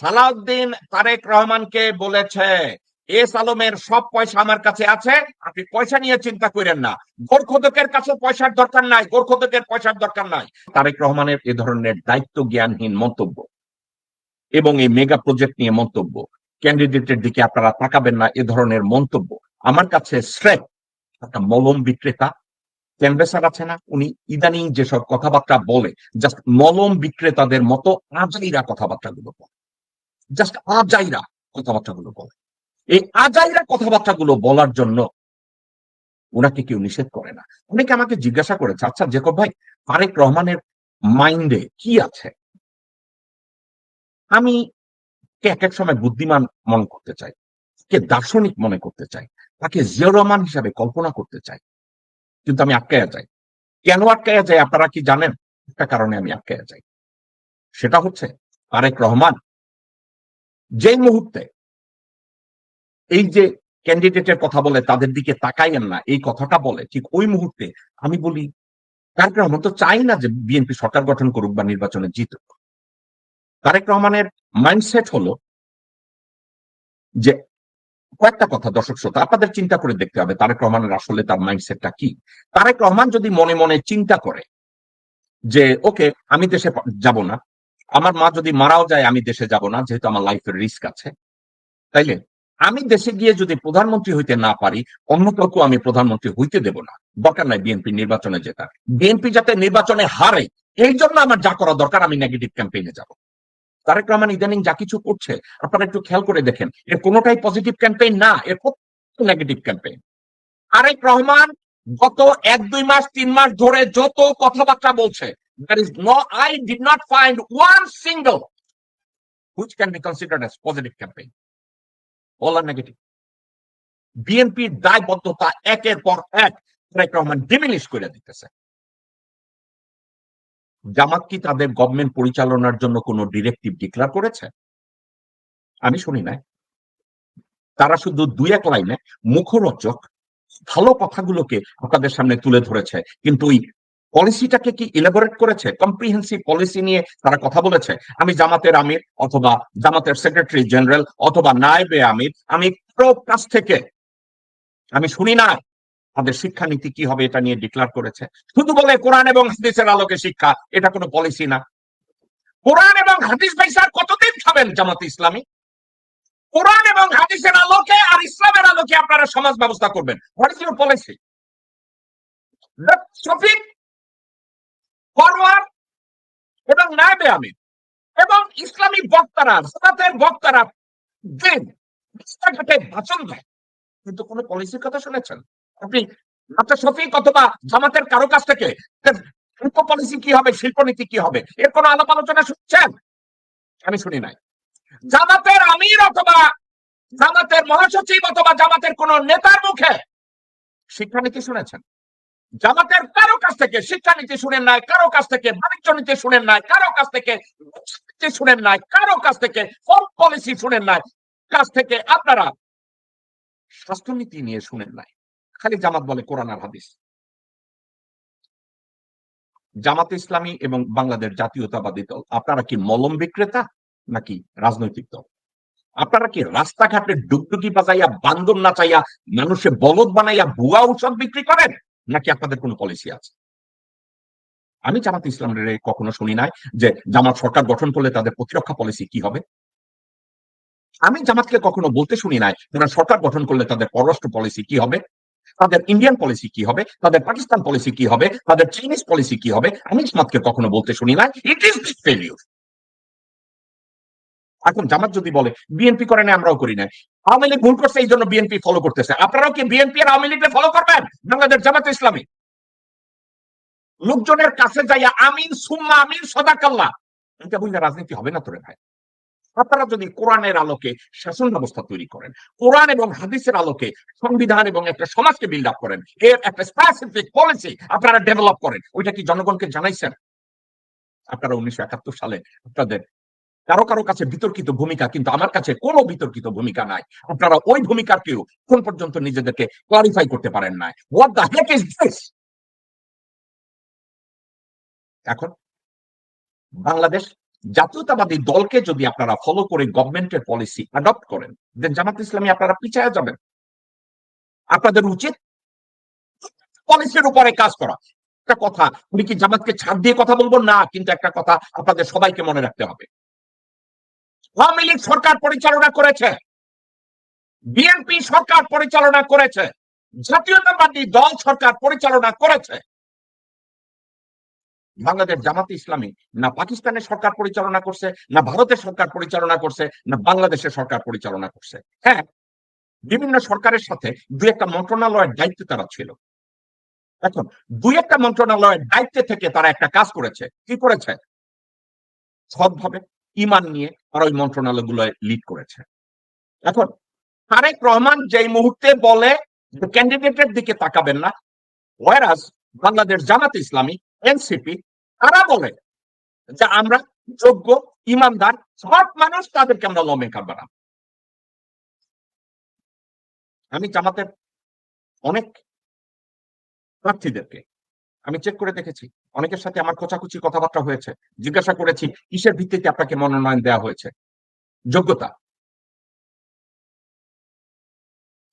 সালাউদ্দিন তারেক রহমানকে বলেছে এস আলমের সব পয়সা আমার কাছে আছে, আপনি পয়সা নিয়ে চিন্তা করেন না। গোরখোদকের কাছে পয়সার দরকার নাই গোরখোদকের পয়সার দরকার নাই। তারেক রহমানের এ ধরনের দায়িত্ব জ্ঞানহীন মন্তব্য এবং এই মেগা প্রজেক্ট নিয়ে মন্তব্য, ক্যান্ডিডেটের দিকে আপনারা তাকাবেন না, এ ধরনের মন্তব্য। আমার কাছে স্ট্রেট একটা মলম বিক্রেতা, ক্যানভেসার আছে না, উনি ইদানিং যেসব কথাবার্তা বলে, জাস্ট মলম বিক্রেতাদের মতো আজাইরা কথাবার্তাগুলো বলে। জাস্ট আজাইরা কথাবার্তাগুলো বলে। এই আজাইরা কথাবার্তাগুলো বলার জন্য ওনাকে কেউ নিষেধ করে না। অনেকে আমাকে জিজ্ঞাসা করেছে আচ্ছা জেকব ভাই, তারেক রহমানের মাইন্ডে কি আছে? আমি এক এক সময় বুদ্ধিমান মনে করতে চাই, কে দার্শনিক মনে করতে চাই, তাকে জিয়া রহমান হিসাবে কল্পনা করতে চাই, কিন্তু আমি আটকায়া যাই। কেন আটকায়া যাই আপনারা কি জানেন? একটা কারণে আমি আটকায়া যাই। সেটা হচ্ছে তারেক রহমান যেই মুহূর্তে এই যে ক্যান্ডিডেটের কথা বলে, তাদের দিকে তাকাইয়েন না, এই কথাটা বলে, ঠিক ওই মুহূর্তে আমি বলি, তারেক রহমান তো চাই না যে বিএনপি সরকার গঠন করুক বা নির্বাচনে জিতুক। তারেক রহমানের মাইন্ডসেট হলো যে কয়েকটা কথা দর্শক শ্রোতা, আপনাদের চিন্তা করে দেখতে হবে তারেক রহমানের আসলে তার মাইন্ডসেটটা কি। তারেক রহমান যদি মনে মনে চিন্তা করে যে, ওকে, আমি দেশে যাব না আমার মা যদি মারাও যায়, আমি দেশে যাব না, যেহেতু আমার লাইফের রিস্ক আছে। তাইলে আমি দেশে গিয়ে যদি প্রধানমন্ত্রী হইতে না পারি, অন্য কাউকে আমি প্রধানমন্ত্রী হইতে দেব না। দরকার নাই বিএনপি নির্বাচনে যেটা বিএনপি যাতে নির্বাচনে হারে, এই জন্য আমার যা করা দরকার, আমি নেগেটিভ ক্যাম্পেইনে যাব। তারেক রহমান ইদানিং যা কিছু করছে, আপনারা একটু খেয়াল করে দেখেন, এর কোনোটাই পজিটিভ ক্যাম্পেইন না, এর নেগেটিভ ক্যাম্পেইন তারেক রহমান গত এক, দুই মাস, তিন মাস ধরে যত কথাবার্তা বলছে there is no, I did not find one single which can be considered as positive campaign. All are negative. বিএনপির দায়বদ্ধতা একের পর এক তারেক ডিমিনিশ করে দিতেছে। জামাত কি তাদের গভর্নমেন্ট পরিচালনার জন্য কোনো ডিরেক্টিভ ডিক্লার করেছে? আমি শুনি নাই। তারা শুধু দুই এক লাইনে মুখরোচক, ভালো কথাগুলোকে আপনাদের সামনে তুলে ধরেছে, কিন্তু ওই পলিসিটাকে কি ইলাবোরেট করেছে? কম্প্রিহেন্সিভ পলিসি নিয়ে তারা কথা বলেছে। আমি জামাতের আমির অথবা জামাতের সেক্রেটারি জেনারেল অথবা নায়েবে আমির, আমি কাছ থেকে, আমি শুনি না তাদের শিক্ষানীতি কি হবে এটা নিয়ে ডিক্লার করেছে। শুধু বলে কোরআন এবং হাদিসের আলোকে শিক্ষা, এটা কোনো পলিসি না। কোরআন এবং হাদিস ভাই স্যার কতদিন খাবেন জামাত ইসলামী? কোরআন এবং হাদিসের আলোকে আর ইসলামের আলোকে আপনারা সমাজ ব্যবস্থা করবেন। What is your policy forward এবং নায়েবে আমির এবং ইসলামী বক্তারা, সালাতের বক্তারা দিন। রাস্তাঘাটে ভাষণ দেয় কিন্তু কোনো পলিসির কথা শুনেছেন? আপনি ডক্টর শফিক অথবা জামাতের কারও কাছ থেকে শিল্প পলিসি কি হবে? শিল্পনীতি কি হবে? এর কোনো আলাপ আলোচনা শুনছেন? আমি শুনি নাই। জামাতের আমির অথবা জামাতের মহাসচিব অথবা জামাতের কোন নেতার মুখে শিক্ষানীতি শুনেছেন? জামাতের কারও কাছ থেকে শিক্ষানীতি শুনেন নাই, কারও কাছ থেকে বাণিজ্য নীতি শুনেন নাই, কারও কাছ থেকে শুনেন নাই, কারও কাছ থেকে ফোন পলিসি শুনেন নাই, কাছ থেকে আপনারা স্বাস্থ্যনীতি নিয়ে শুনেন নাই। খালি জামাত বলে কোরআন আর হাদিস। জামাত ইসলামী এবং বাংলাদেশ জাতীয়তাবাদী দল, আপনারা কি মলম বিক্রেতা নাকি রাজনৈতিক দল? আপনারা কি রাস্তাঘাটে ডুগডুগি বাজাইয়া বান্দর নাচাইয়া মানুষে বলদ বানাইয়া ভুয়া ঔষধ বিক্রি করেন? নাকি আপনাদের কোনো পলিসি আছে? আমি জামাত ইসলামের কখনো শুনি নাই যে জামাত সরকার গঠন করলে তাদের প্রতিরক্ষা পলিসি কি হবে? আমি জামাতকে কখনো বলতে শুনি নাই তারা সরকার গঠন করলে তাদের পররাষ্ট্র পলিসি কি হবে? তাদের ইন্ডিয়ান পলিসি কি হবে? তাদের পাকিস্তান পলিসি কি হবে? তাদের চাইনিজ পলিসি কি হবে? আমি জামাতকে কখনো বলতে শুনি নাই ইট ইজ ফেলিউর এখন জামাত যদি বলে, বিএনপি করে না আমরাও করি না আওয়ামী লীগ ভুল করছে এই জন্য বিএনপি ফলো করতেছে। আপনারাও কি বিএনপি আর আওয়ামী লীগকে ফলো করবেন? বাংলাদেশ জামাত ইসলামী। লোকজনের কাছে যাইয়া, আমিন, সুম্মা, আমিন সদাকাল্লা এটা বুঝলে রাজনীতি হবে না তোরে ভাই। আপনারা যদি কোরআনের আলোকে শাসন ব্যবস্থা তৈরি করেন, কোরআন এবং হাদিসের আলোকে সংবিধান এবং একটা সমাজকে বিল্ড আপ করেন, এর একটা স্পেসিফিক পলিসি আপনারা ডেভেলপ করেন, ওইটা কি জনগণকে জানাইছেন? আপনারা উনিশশো একাত্তর সালে আপনাদের কারও কারও কাছে বিতর্কিত ভূমিকা কিন্তু আমার কাছে কোনো বিতর্কিত ভূমিকা নাই। আপনারা ওই ভূমিকার কেউ কোন পর্যন্ত নিজেদেরকে ক্লারিফাই করতে পারেন নাই। What the heck is this এখন বাংলাদেশ জাতীয়তাবাদী দলকে যদি আপনারা ফলো করে গভর্নমেন্টের পলিসি অ্যাডপ্ট করেন দেন জামাত ইসলামী আপনারা পিছায়া যাবেন। আপনাদের উচিত পলিসির উপরে কাজ করা। একটা কথা উনি কি জামাতকে ছাড় দিয়ে কথা বলব? না, কিন্তু একটা কথা আপনাদের সবাইকে মনে রাখতে হবে। আওয়ামী লীগ সরকার পরিচালনা করেছে। বিএনপি সরকার পরিচালনা করেছে। জাতীয়তাবাদী দল সরকার পরিচালনা করেছে। বাংলাদেশ জামাত ইসলামী না পাকিস্তানের সরকার পরিচালনা করছে, না ভারতের সরকার পরিচালনা করছে, না বাংলাদেশের সরকার পরিচালনা করছে। হ্যাঁ বিভিন্ন সরকারের সাথে দুই একটা মন্ত্রণালয়ের দায়িত্বে তারা ছিল। এখন দুই একটা মন্ত্রণালয়ের দায়িত্বে থেকে তারা একটা কাজ করেছে। কি করেছে? সৎভাবে ইমান নিয়ে তারা ওই মন্ত্রণালয়গুলো লিড করেছে। এখন তারেক রহমান যেই মুহূর্তে বলে ক্যান্ডিডেটের দিকে তাকাবেন না ওয়ারাজ বাংলাদেশ জামাত ইসলামী এনসিপি তারা বলে যে আমরা যোগ্য ইমানদার সব মানুষ, তাদেরকে আমরা ল মেকার বানাবো। আমি জামাতের অনেক প্রার্থীদেরকে, আমি চেক করে দেখেছি অনেকের সাথে আমার খোঁচাখুচি কথাবার্তা হয়েছে। জিজ্ঞাসা করেছি, কিসের ভিত্তিতে আপনাকে মনোনয়ন দেওয়া হয়েছে? যোগ্যতা।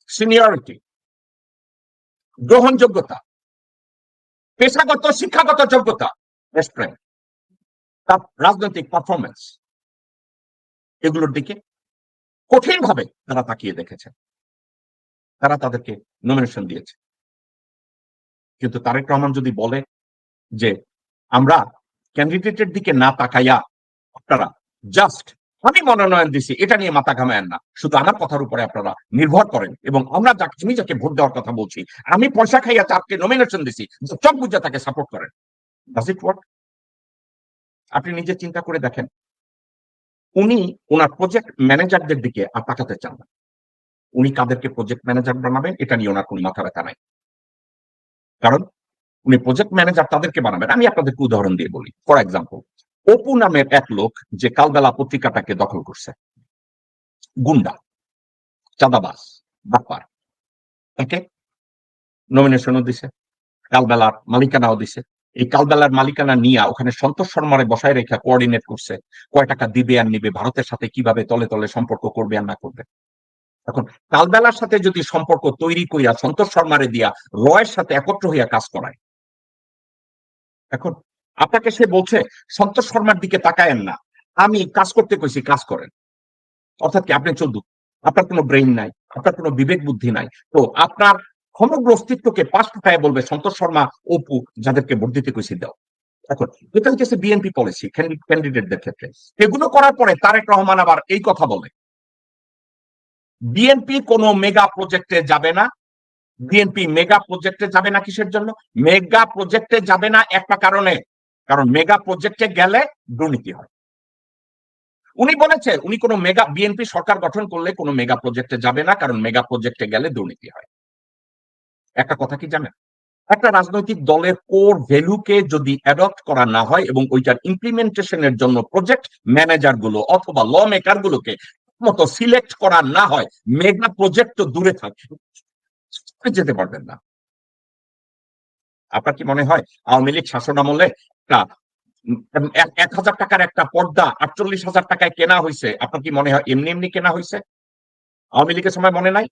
সিনিয়রিটি। গ্রহণযোগ্যতা। পেশাগত, শিক্ষাগত যোগ্যতা। তার রাজনৈতিক পারফরমেন্স এগুলোর দিকে কঠিনভাবে তারা তাকিয়ে দেখেছে। তারা তাদেরকে নমিনেশন দিয়েছে। কিন্তু তারেক রহমান যদি বলে যে আমরা ক্যান্ডিডেটের দিকে না তাকাইয়া আপনারা জাস্ট আমি মনোনয়ন দিছি, এটা নিয়ে মাথা ঘামায়েন না। শুধু আমার কথার উপরে আপনারা নির্ভর করেন এবং আমরা যাকে আমি যাকে ভোট দেওয়ার কথা বলছি, আমি পয়সা খাইয়া চাপকে নমিনেশন দিছি চক বুঝা তাকে সাপোর্ট করেন। ডাজ ইট ওয়ার্ক আপনি নিজে চিন্তা করে দেখেন। উনি ওনার প্রজেক্ট ম্যানেজারদের দিকে আর তাকাতে চান না। উনি কাদেরকে প্রজেক্ট ম্যানেজার বানাবেন, এটা নিয়ে ওনার কোনো মাথা ব্যথা নাই। কারণ উনি প্রজেক্ট ম্যানেজার তাদেরকে বানাবেন। আমি আপনাদেরকে উদাহরণ দিয়ে বলি। ফর এক্সাম্পল অপু নামের এক লোক যে কালবেলা পত্রিকাটাকে দখল করছে। গুন্ডা চাঁদাবাস বাপ্পার তাকে নমিনেশনও দিছে, কালবেলার মালিকানাও দিছে। এই কালবেলার মালিকানা নিয়ে ওখানে সন্তোষ শর্মারে বসায় রেখা কোঅর্ডিনেট করছে, কয় টাকা দিবে আর নিবে, ভারতের সাথে কীভাবে তলে তলে সম্পর্ক করবে আর না করবে। এখন কালবেলার সাথে যদি সম্পর্ক তৈরি করিয়া সন্তোষ শর্মারে দিয়া রয়ের সাথে একত্র হইয়া কাজ করায় এখন আপনাকে সে বলছে, সন্তোষ শর্মার দিকে তাকায়েন না। আমি কাজ করতে কইছি, কাজ করেন। অর্থাৎ কি আপনি চলুন আপনার কোনো ব্রেইন নাই, আপনার কোনো বিবেক বুদ্ধি নাই। তো আপনার সমগ্র অস্তিত্বকে পাশ পায়ে বলবে, সন্তোষ শর্মা, অপু, যাদেরকে ভোট দিতে কইছি, দাও। এখন, এটা হচ্ছে বিএনপি পলিসি ক্যান্ডিডেটদের ক্ষেত্রে। এগুলো করার পরে তারেক রহমান আবার এই কথা বলে। বিএনপি কোনো মেগা প্রজেক্টে যাবে না বিএনপি মেগা প্রজেক্টে যাবে না কিসের জন্য? মেগা প্রজেক্টে যাবে না একটা কারণে। কারণ মেগা প্রজেক্টে গেলে দুর্নীতি হয়। উনি বলেছে উনি কোনো মেগা বিএনপি সরকার গঠন করলে কোনো মেগা প্রজেক্টে যাবে না, কারণ মেগা প্রজেক্টে গেলে দুর্নীতি হয়। একটা কথা কি জানেন? একটা রাজনৈতিক দলের কোর ভ্যালুকে যদি অ্যাডপ্ট করা না হয় এবং ওইটার ইমপ্লিমেন্টেশনের জন্য প্রজেক্ট ম্যানেজারগুলো অথবা ল মেকার গুলোকে মতো সিলেক্ট করা না হয় মেগা প্রজেক্ট তো দূরে থাকে। যেতে পারবেন না। আপনার কি মনে হয় আওয়ামী লীগ শাসন আমলে এক হাজার টাকার একটা পর্দা আটচল্লিশ হাজার টাকায় কেনা হয়েছে আপনার কি মনে হয় এমনি এমনি কেনা হয়েছে আওয়ামী লীগের সময় মনে নাই?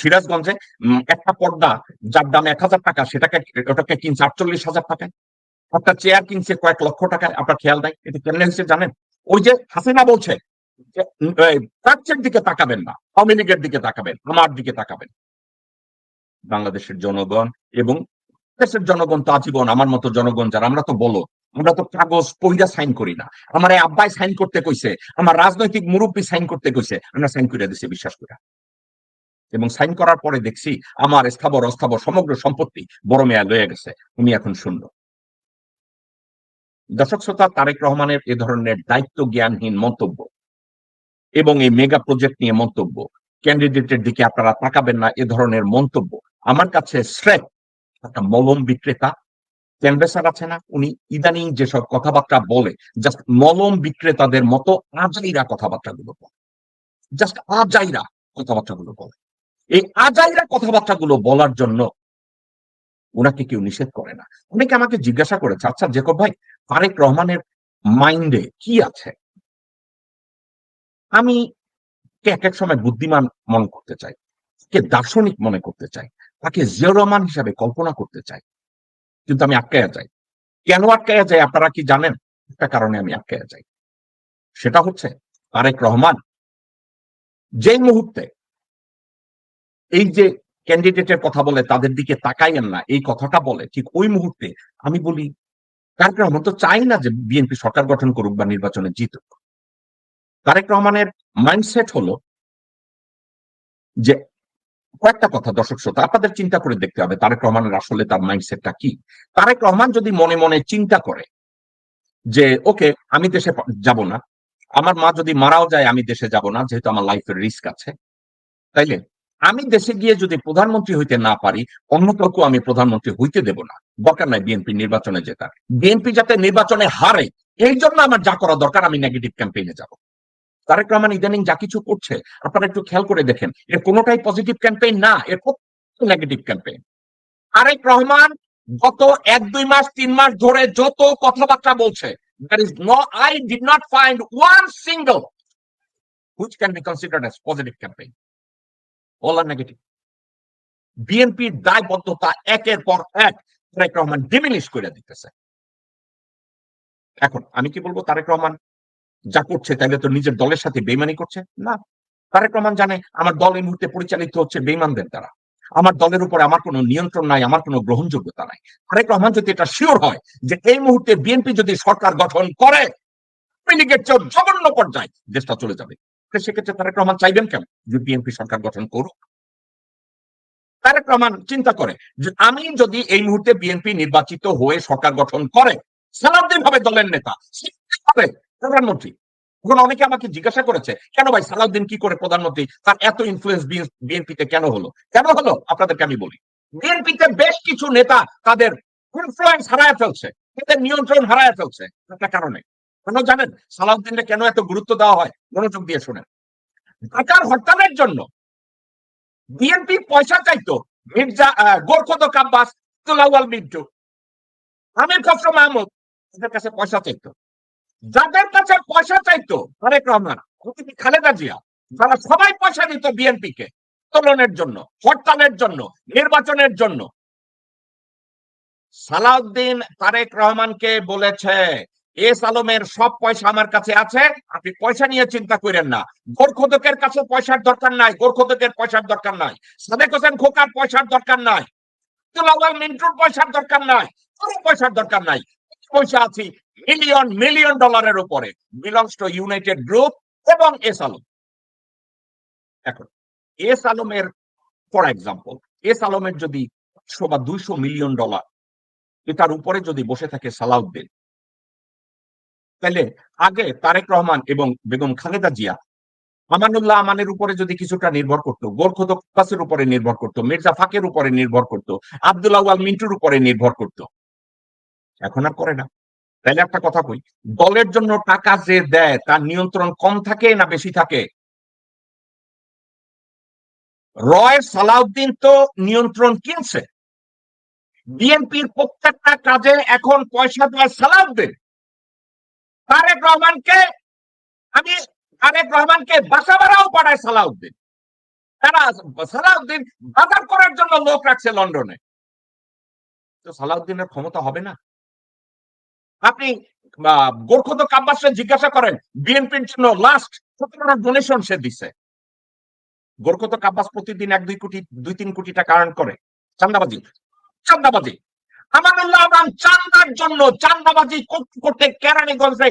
সিরাজগঞ্জে একটা পর্দা যার দাম এক হাজার টাকা, সেটাকে, ওটাকে কিনছে আটচল্লিশ হাজার টাকায়। একটা চেয়ার কিনছে কয়েক লক্ষ টাকায়, আপনার খেয়াল নাই? এটা কেমনে হয়েছে জানেন? ওই যে হাসিনা বলছে প্রাচ্যের দিকে তাকাবেন না, আওয়ামী লীগের দিকে তাকাবেন, আমার দিকে তাকাবেন। বাংলাদেশের জনগণ এবং দেশের জনগণ তো আজীবন আমার মতো জনগণ যারা, আমরা তো বলো, আমরা তো কাগজ পইরা সাইন করি না। আমার আব্বাই সাইন করতে কইছে, আমার রাজনৈতিক মুরব্বী সাইন করতে কইছে, আমরা সাইন করে দিছি, বিশ্বাস করে এবং সাইন করার পরে দেখছি আমার স্থাবর অস্থাবর সমগ্র সম্পত্তি বড় মেয়া লয়ে গেছে উনি এখন শূন্য। দর্শক শ্রোতা, তারেক রহমানের এ ধরনের দায়িত্ব জ্ঞানহীন মন্তব্য এবং এই মেগা প্রজেক্ট নিয়ে মন্তব্য ক্যান্ডিডেটের দিকে আপনারা তাকাবেন না, এ ধরনের মন্তব্য আমার কাছে স্রেফ একটা মলম বিক্রেতা, ক্যানভেসার আছে না, উনি ইদানিং যেসব কথাবার্তা বলে জাস্ট মলম বিক্রেতাদের মতো আজাইরা কথাবার্তা গুলো বলে। জাস্ট আজাইরা কথাবার্তা গুলো বলে। এই আজাইরা কথাবার্তা গুলো বলার জন্য ওনাকে কেউ নিষেধ করে না। অনেকে আমাকে জিজ্ঞাসা করেছে আচ্ছা জেকব ভাই, তারেক রহমানের মাইন্ডে কি আছে? আমি এক এক সময় বুদ্ধিমান মনে করতে চাই, কে দার্শনিক মনে করতে চাই। তাকে জিয়া রহমান হিসাবে কল্পনা করতে চাই। কিন্তু আমি আটকায়া যাই। কেন আটকায়া যাই আপনারা কি জানেন? একটা কারণে আমি আটকায়া যাই। সেটা হচ্ছে তারেক রহমান যেই মুহূর্তে এই যে ক্যান্ডিডেটের কথা বলে, তাদের দিকে তাকাইয়েন না, এই কথাটা বলে, ঠিক ওই মুহূর্তে আমি বলি, তারেক রহমান তো চাই না যে বিএনপি সরকার গঠন করুক বা নির্বাচনে জিতুক। তারেক রহমানের মাইন্ডসেট হলো যে কয়েকটা কথা, দর্শক শ্রোতা, আপনাদের চিন্তা করে দেখতে হবে তারেক রহমানের আসলে তার মাইন্ডসেটটা কি। তারেক রহমান যদি মনে মনে চিন্তা করে যে, ওকে, আমি দেশে যাব না। আমার মা যদি মারাও যায়, আমি দেশে যাব না, যেহেতু আমার লাইফের রিস্ক আছে। তাইলে আমি দেশে গিয়ে যদি প্রধানমন্ত্রী হইতে না পারি, অন্য কাউকে আমি প্রধানমন্ত্রী হইতে দেব না। দরকার নাই বিএনপি নির্বাচনে জেতার। বিএনপি যাতে নির্বাচনে হারে এই জন্য আমার যা করা দরকার, আমি নেগেটিভ ক্যাম্পেইনে যাব। তারেক রহমান ইদানিং যা কিছু করছে, আপনারা একটু খেয়াল করে দেখেন। এর কোনোটাই পজিটিভ ক্যাম্পেইন না, এর নেগেটিভ ক্যাম্পেইন তারেক রহমান গত এক, দুই মাস, তিন মাস ধরে যত কথাবার্তা বলছে, there is no, I did not find one single which can be considered as positive campaign all are negative বিএনপির দায়বদ্ধতা একের পর এক তারেক রহমান ডিমিনিশ করে দিতেছে। এখন আমি কি বলব, তারেক রহমান যা করছে তাহলে তো নিজের দলের সাথে বেইমানি করছে? না। তারেক রহমান জানে আমার দল এই মুহূর্তে পরিচালিত হচ্ছে বেইমানদের দ্বারা। আমার দলের উপরে আমার কোনো নিয়ন্ত্রণ নাই, আমার কোনো গ্রহণযোগ্যতা নাই। তারেক রহমান যদি এটা শিওর হয় যে এই মুহূর্তে বিএনপি যদি সরকার গঠন করে জঘন্য পর্যায়ে দেশটা চলে যাবে। সেক্ষেত্রে তারেক রহমান চাইবেন কেন যে বিএনপি সরকার গঠন করুক? তারেক রহমান চিন্তা করে যে আমি যদি এই মুহূর্তে বিএনপি নির্বাচিত হয়ে সরকার গঠন করে, সালাউদ্দিন হবে দলের নেতা। প্রধানমন্ত্রী। এখন অনেকে আমাকে জিজ্ঞাসা করেছে, কেন ভাই সালাউদ্দিন কি করে প্রধানমন্ত্রী? তার এত ইনফ্লুয়েন্স বিএনপিতে কেন হলো? কেন হলো? আপনাদেরকে আমি বলি। বিএনপিতে বেশ কিছু নেতা তাদের ইনফ্লুয়েন্স হারায় ফেলছে, তাদের নিয়ন্ত্রণ হারায় ফেলছে একটা কারণে কেন জানেন? সালাউদ্দিনকে কেন এত গুরুত্ব দেওয়া হয়? মনোযোগ দিয়ে শোনেন। ঢাকার হরতালের জন্য বিএনপি পয়সা চাইতো মির্জা গোরখদ আব্বাস তুলাওয়াল মিন্টু, আমির খসরু মাহমুদ এদের কাছে পয়সা চাইতো। যাদের কাছে পয়সা চাইতো, তারেক রহমান খালেদা জিয়া, তারা সবাই পয়সা দিত বিএনপি কে আন্দোলনের জন্য, হরতালের জন্য, নির্বাচনের জন্য। সালাউদ্দিন তারেক রহমানকে বলেছে এস আলমের সব পয়সা আমার কাছে আছে, আপনি পয়সা নিয়ে চিন্তা করেন না। গোরখোদকের কাছে পয়সার দরকার নাই গোরখোদকের পয়সার দরকার নাই। সাদেক হোসেন খোকার পয়সার দরকার নাই। মিন্টুর পয়সার দরকার নাই, কোনো পয়সার দরকার নাই। পয়সা আছি মিলিয়ন মিলিয়ন ডলারের উপরে। বিলংস টু ইউনাইটেড গ্রুপ এবং এস আলম এখন এস আলমের ফর এক্সাম্পল এস আলমের যদি একশো বা দুইশো মিলিয়ন ডলার তার উপরে যদি বসে থাকে সালাউদ্দিন, তাহলে আগে তারেক রহমান এবং বেগম খালেদা জিয়া আমানুল্লাহ আমানের উপরে যদি কিছুটা নির্ভর করতো গোরখদাসের উপরে নির্ভর করতো, মির্জা ফাকের উপরে নির্ভর করতো আবদুল্লাহ মিন্টুর উপরে নির্ভর করতো এখন আর করে না। তাহলে একটা কথা কই, দলের জন্য টাকা যে দেয়, তার নিয়ন্ত্রণ কম থাকে না বেশি থাকে? রয় সালাউদ্দিন তো নিয়ন্ত্রণ কিনছে। বিএনপির প্রত্যেকটা কাজে এখন পয়সা দেয় সালাউদ্দিন। তারেক রহমানকে, আমি তারেক রহমানকে বাসা ভাড়াও পাঠায় সালাউদ্দিন। তারা সালাউদ্দিন বাজার করার জন্য লোক রাখছে লন্ডনে। তো সালাউদ্দিনের ক্ষমতা হবে না? আপনি গোর্খদ কাব্বাসে জিজ্ঞাসা করেন, বিএনপির জন্য লাস্ট সতেরোটা ডোনেশন সে দিছে? গোর্খদ কাব্বাস প্রতিদিন এক, দুই কোটি, দুই, তিন কোটি টাকা আর্ন করে। চান্দাবাজি চান্দাবাজি। আমানুল্লাহ আমান চান্দার জন্য চান্দাবাজি করতে কেরানীগঞ্জে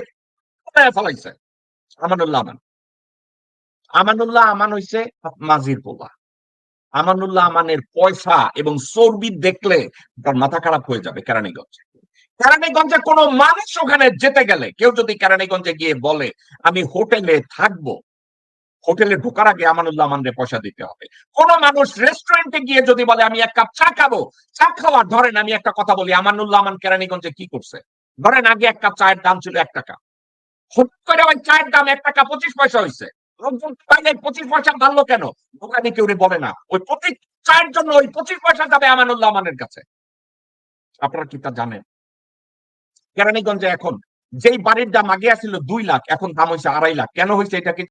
ফেলাইছে? আমানুল্লাহ আমান আমানুল্লাহ আমান হইছে মাঝির পোলা। আমানুল্লাহ আমানের পয়সা এবং চর্বি দেখলে তার মাথা খারাপ হয়ে যাবে কেরানীগঞ্জে। কেরানীগঞ্জে কোনো মানুষ ওখানে যেতে গেলে, কেউ যদি কেরানীগঞ্জে গিয়ে বলে, আমি হোটেলে থাকব। হোটেলে ঢোকার আগে আমানুল্লাহ আমানরে পয়সা দিতে হবে। কোন মানুষ রেস্টুরেন্টে গিয়ে যদি বলে, আমি এক কাপ চা খাব। চা খাওয়ার, ধরেন আমি একটা কথা বলি, আমানুল্লাহ আমান কেরানীগঞ্জে কি করছে? ধরেন আগে এক কাপ চায়ের দাম ছিল এক টাকা। হঠাৎ করে ওই চায়ের দাম এক টাকা পঁচিশ পয়সা হয়েছে লোকজন পাইলে পঁচিশ পয়সা ভালো কেন? দোকানে কেউ বলে না। ওই প্রতি চায়ের জন্য ওই পঁচিশ পয়সা যাবে আমানুল্লাহ আমানের কাছে। আপনারা কি তা জানেন? কেরানীগঞ্জে এখন। যেই বাড়ির দাম আগে আসছিল দুই লাখ, এখন দাম হয়েছে আড়াই লাখ। কেন হয়েছে এটা কি